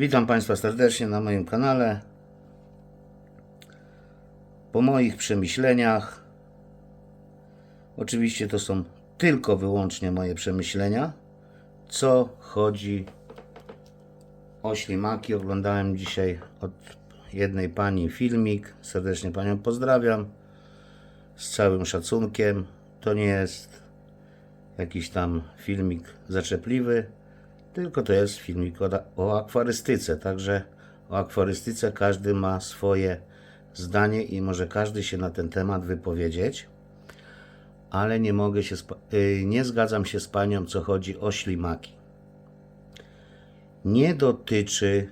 Witam Państwa serdecznie na moim kanale. Po moich przemyśleniach, oczywiście to są tylko wyłącznie moje przemyślenia, co chodzi o ślimaki. Oglądałem dzisiaj od jednej pani filmik. Serdecznie Panią pozdrawiam. Z całym szacunkiem. To nie jest jakiś tam filmik zaczepliwy, tylko to jest filmik o, o akwarystyce. Także o akwarystyce każdy ma swoje zdanie i może każdy się na ten temat wypowiedzieć. Ale nie mogę się, y, nie zgadzam się z panią, co chodzi o ślimaki. Nie dotyczy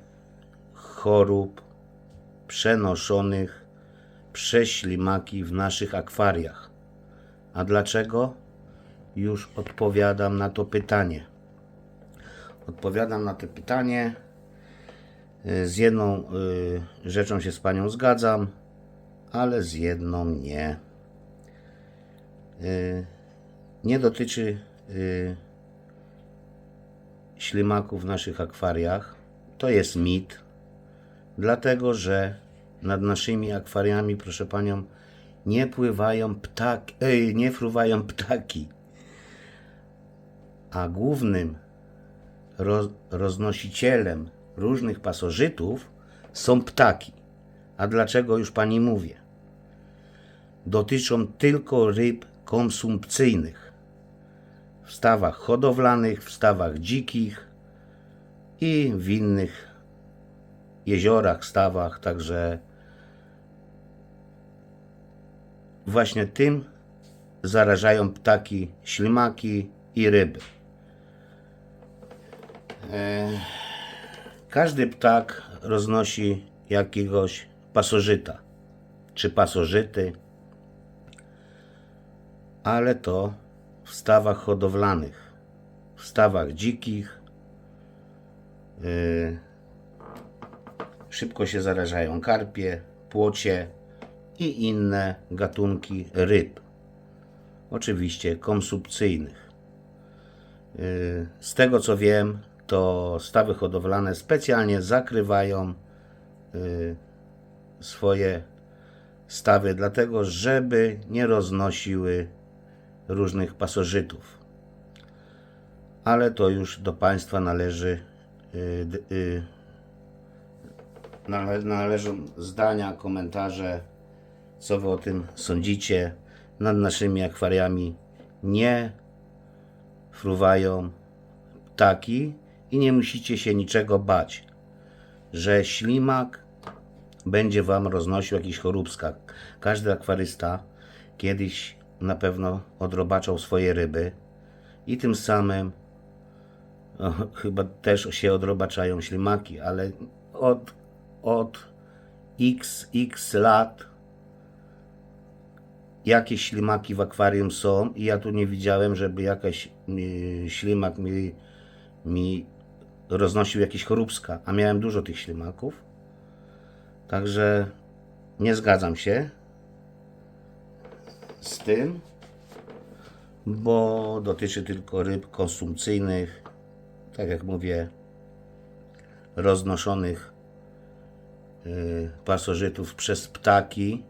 chorób przenoszonych przez ślimaki w naszych akwariach. A dlaczego? Już odpowiadam na to pytanie. Odpowiadam na to pytanie. Y, Z jedną y, rzeczą się z panią zgadzam, ale z jedną nie. Y, Nie dotyczy ślimaków w naszych akwariach. To jest mit, dlatego że nad naszymi akwariami, proszę panią, nie pływają ptaki, nie fruwają ptaki. A głównym roz, roznosicielem różnych pasożytów są ptaki. A dlaczego już pani mówię? Dotyczą tylko ryb konsumpcyjnych. W stawach hodowlanych, w stawach dzikich i w innych jeziorach, stawach, także właśnie tym zarażają ptaki, ślimaki i ryby. E, Każdy ptak roznosi jakiegoś pasożyta czy pasożyty, ale to w stawach hodowlanych, w stawach dzikich. y, Szybko się zarażają karpie, płocie i inne gatunki ryb. Oczywiście konsumpcyjnych. Y, Z tego co wiem, to stawy hodowlane specjalnie zakrywają y, swoje stawy, dlatego żeby nie roznosiły różnych pasożytów. Ale to już do Państwa należy, y, y, nale, należą zdania, komentarze, co Wy o tym sądzicie. Nad naszymi akwariami nie fruwają ptaki i nie musicie się niczego bać, że ślimak będzie Wam roznosił jakiś choróbska. Każdy akwarysta kiedyś na pewno odrobaczał swoje ryby i tym samym chyba też się odrobaczają ślimaki, ale od, od x, x lat jakieś ślimaki w akwarium są i ja tu nie widziałem, żeby jakaś y, ślimak mi, mi roznosił jakieś choróbska, a miałem dużo tych ślimaków. Także nie zgadzam się z tym, bo dotyczy tylko ryb konsumpcyjnych, tak jak mówię, roznoszonych y, pasożytów przez ptaki,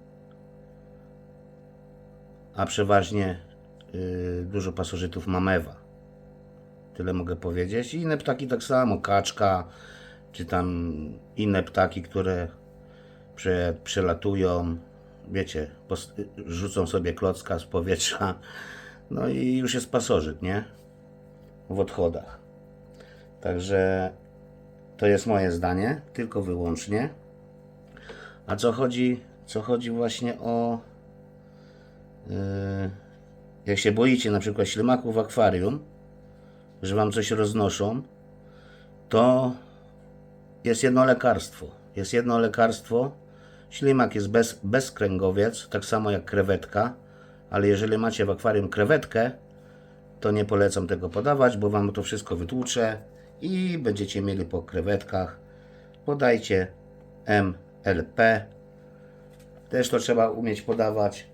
a przeważnie y, dużo pasożytów ma mewa. Tyle mogę powiedzieć. I inne ptaki tak samo, kaczka, czy tam inne ptaki, które prze, przelatują, wiecie, rzucą sobie klocka z powietrza, no i już jest pasożyt, nie? W odchodach. Także to jest moje zdanie, tylko wyłącznie. A co chodzi, co chodzi właśnie o yy, jak się boicie na przykład ślimaków w akwarium, że wam coś roznoszą, to jest jedno lekarstwo. Jest jedno lekarstwo. Ślimak jest bez, bezkręgowiec, tak samo jak krewetka, ale jeżeli macie w akwarium krewetkę, to nie polecam tego podawać, bo wam to wszystko wytłucze i będziecie mieli po krewetkach. Podajcie MLP. Też to trzeba umieć podawać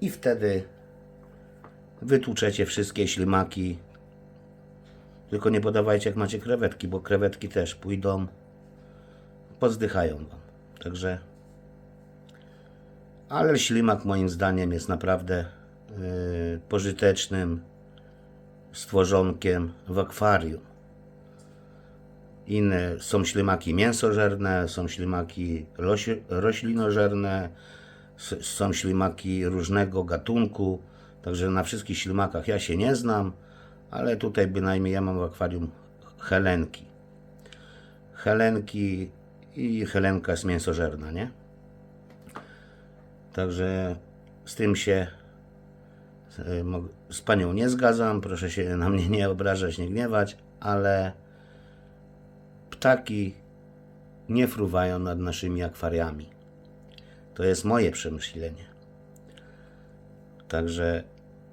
i wtedy wytłuczecie wszystkie ślimaki Tylko nie podawajcie jak macie krewetki, bo krewetki też pójdą, pozdychają wam. Także, ale ślimak moim zdaniem jest naprawdę yy, pożytecznym stworzonkiem w akwarium. Inne są ślimaki mięsożerne, są ślimaki roślinożerne, są ślimaki różnego gatunku. Także na wszystkich ślimakach ja się nie znam, ale tutaj bynajmniej ja mam w akwarium helenki. Helenki i helenka jest mięsożerna, nie? Także z tym się e, z panią nie zgadzam. Proszę się na mnie nie obrażać, nie gniewać, ale ptaki nie fruwają nad naszymi akwariami. To jest moje przemyślenie. Także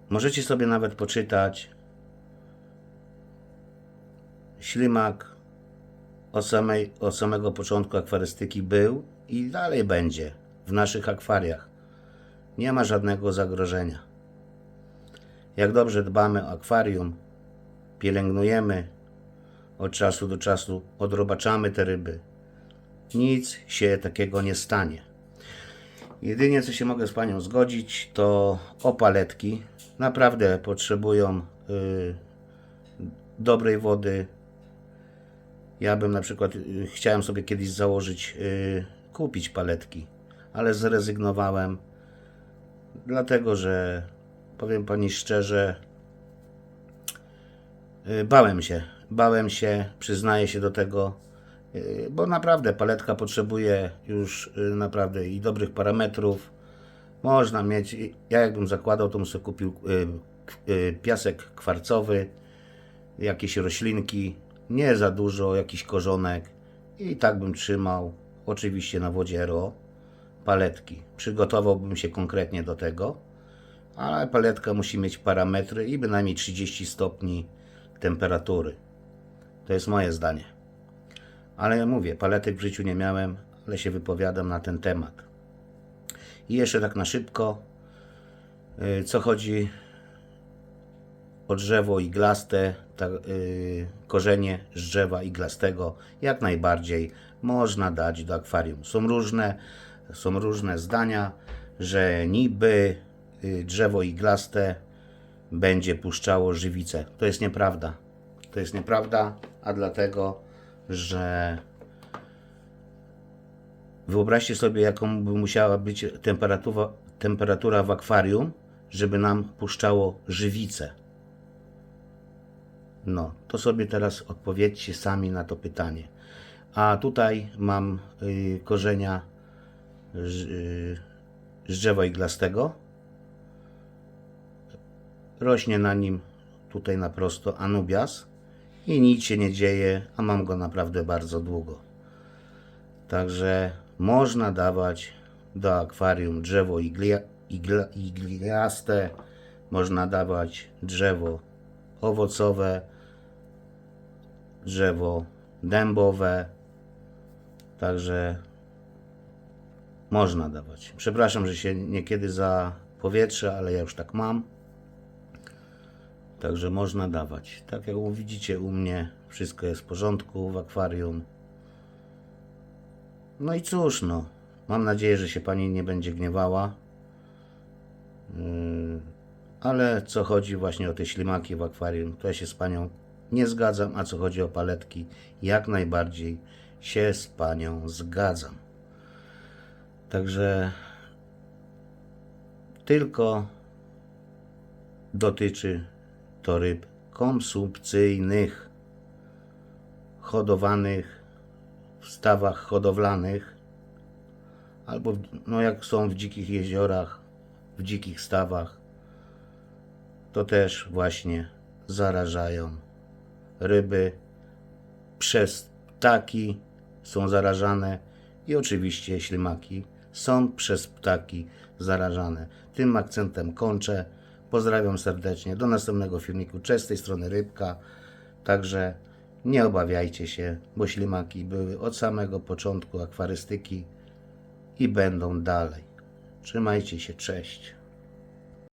możecie sobie nawet poczytać ślimak od, samej, od samego początku akwarystyki był i dalej będzie w naszych akwariach. Nie ma żadnego zagrożenia. Jak dobrze dbamy o akwarium, pielęgnujemy, od czasu do czasu odrobaczamy te ryby, nic się takiego nie stanie. Jedynie co się mogę z panią zgodzić, to opaletki. Naprawdę potrzebują y, dobrej wody. Ja bym na przykład y, chciałem sobie kiedyś założyć, y, kupić paletki, ale zrezygnowałem, dlatego że powiem pani szczerze, y, bałem się. Bałem się, przyznaję się do tego, bo naprawdę paletka potrzebuje już naprawdę i dobrych parametrów. Można mieć, ja jakbym zakładał, to bym sobie kupił piasek kwarcowy, jakieś roślinki, nie za dużo, jakiś korzonek i tak bym trzymał, oczywiście na wodzie RO, paletki. Przygotowałbym się konkretnie do tego, ale paletka musi mieć parametry i bynajmniej 30 stopni temperatury. To jest moje zdanie. Ale ja mówię, paletek w życiu nie miałem, ale się wypowiadam na ten temat. I jeszcze tak na szybko, y, co chodzi o drzewo iglaste, ta, y, korzenie z drzewa iglastego, jak najbardziej można dać do akwarium. Są różne, są różne zdania, że niby y, drzewo iglaste będzie puszczało żywicę. To jest nieprawda. To jest nieprawda, a dlatego, że wyobraźcie sobie, jaką by musiała być temperatura, temperatura w akwarium, żeby nam puszczało żywicę. No, to sobie teraz odpowiedzcie sami na to pytanie. A tutaj mam y, korzenia z, y, drzewa iglastego. Rośnie na nim tutaj na prosto Anubias i nic się nie dzieje, a mam go naprawdę bardzo długo. Także można dawać do akwarium drzewo iglia, igla, igliaste, można dawać drzewo owocowe, drzewo dębowe. Także można dawać. Przepraszam, że się niekiedy za powietrze, ale ja już tak mam. Także można dawać. Tak jak widzicie u mnie, wszystko jest w porządku w akwarium. No i cóż, no. Mam nadzieję, że się pani nie będzie gniewała. Yy, ale co chodzi właśnie o te ślimaki w akwarium, to ja się z panią nie zgadzam, a co chodzi o paletki, jak najbardziej się z panią zgadzam. Także tylko dotyczy to ryb konsumpcyjnych, hodowanych w stawach hodowlanych, albo no jak są w dzikich jeziorach, w dzikich stawach, to też właśnie zarażają ryby przez ptaki są zarażane i oczywiście ślimaki są przez ptaki zarażane. Tym akcentem kończę. Pozdrawiam serdecznie. Do następnego filmiku. Cześć z tej strony Rybka. Także nie obawiajcie się, bo ślimaki były od samego początku akwarystyki i będą dalej. Trzymajcie się. Cześć.